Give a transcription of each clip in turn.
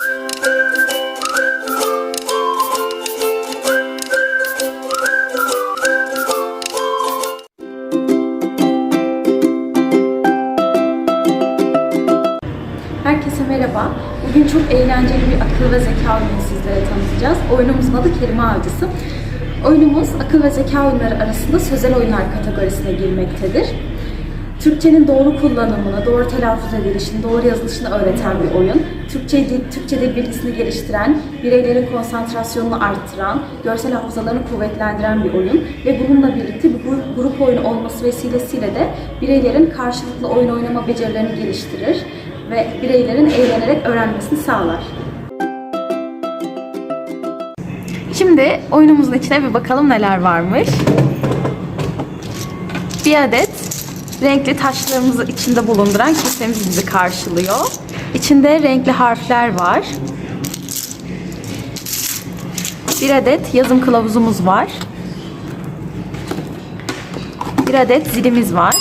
Herkese merhaba. Bugün çok eğlenceli bir akıl ve zeka oyunu sizlere tanıtacağız. Oyunumuzun adı Kelime Avcısı. Oyunumuz akıl ve zeka oyunları arasında sözel oyunlar kategorisine girmektedir. Türkçenin doğru kullanımını, doğru telaffuz edilişini, doğru yazılışını öğreten bir oyun. Türkçe dil, Türkçe dil bilgisini geliştiren, bireylerin konsantrasyonunu arttıran, görsel hafızalarını kuvvetlendiren bir oyun. Ve bununla birlikte bir grup, grup oyunu olması vesilesiyle de bireylerin karşılıklı oyun oynama becerilerini geliştirir ve bireylerin eğlenerek öğrenmesini sağlar. Şimdi oyunumuzun içine bir bakalım neler varmış. Bir adet renkli taşlarımızı içinde bulunduran kesemiz bizi karşılıyor. İçinde renkli harfler var. Bir adet yazım kılavuzumuz var. Bir adet zilimiz var.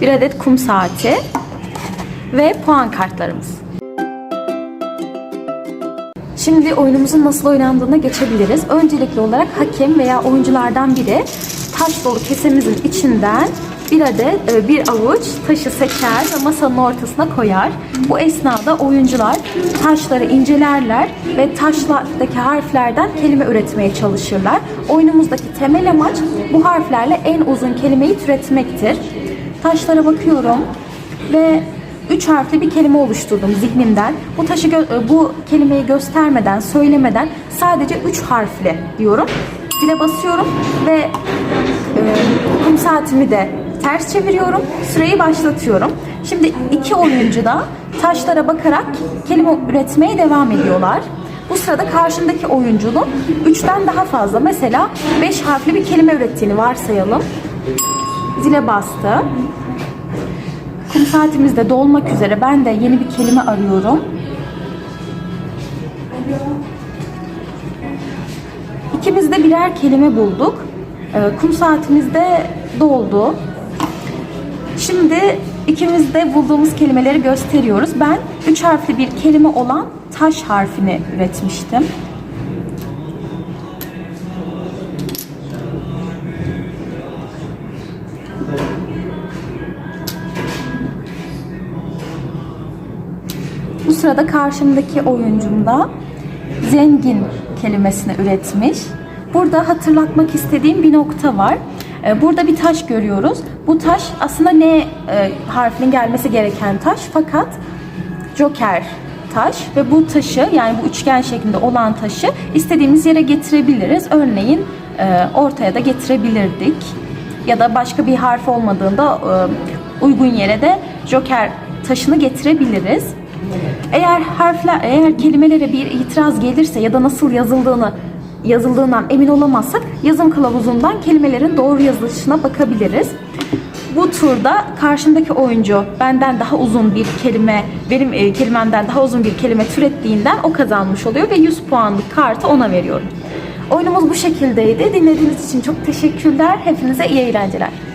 Bir adet kum saati ve puan kartlarımız. Şimdi oyunumuzun nasıl oynandığına geçebiliriz. Öncelikli olarak hakem veya oyunculardan biri taş dolu kesemizin içinden bir adet e, bir avuç taşı seçer ve masanın ortasına koyar. Bu esnada oyuncular taşları incelerler ve taşlardaki harflerden kelime üretmeye çalışırlar. Oyunumuzdaki temel amaç bu harflerle en uzun kelimeyi türetmektir. Taşlara bakıyorum ve üç harfli bir kelime oluşturdum zihnimden. Bu taşı e, bu kelimeyi göstermeden, söylemeden sadece üç harfli diyorum. Zile basıyorum ve e, kum saatimi de ters çeviriyorum. Süreyi başlatıyorum. Şimdi iki oyuncu da taşlara bakarak kelime üretmeye devam ediyorlar. Bu sırada karşımdaki oyuncunun üçten daha fazla mesela beş harfli bir kelime ürettiğini varsayalım. Zile bastı. Saatimiz de dolmak üzere. Ben de yeni bir kelime arıyorum. İkimiz de birer kelime bulduk. Ee, Kum saatimiz de doldu. Şimdi ikimiz de bulduğumuz kelimeleri gösteriyoruz. Ben üç harfli bir kelime olan taş harfini üretmiştim. Sırada karşımdaki oyuncum da zengin kelimesini üretmiş. Burada hatırlatmak istediğim bir nokta var. Ee, Burada bir taş görüyoruz. Bu taş aslında ne e, harfinin gelmesi gereken taş fakat joker taş ve bu taşı yani bu üçgen şeklinde olan taşı istediğimiz yere getirebiliriz. Örneğin e, ortaya da getirebilirdik. Ya da başka bir harf olmadığında e, uygun yere de joker taşını getirebiliriz. Eğer harfler, eğer kelimelere bir itiraz gelirse ya da nasıl yazıldığını yazıldığından emin olamazsak yazım kılavuzundan kelimelerin doğru yazılışına bakabiliriz. Bu turda karşımdaki oyuncu benden daha uzun bir kelime, benim e, kelimemden daha uzun bir kelime türettiğinden o kazanmış oluyor ve 100 puanlık kartı ona veriyorum. Oyunumuz bu şekildeydi. Dinlediğiniz için çok teşekkürler. Hepinize iyi eğlenceler.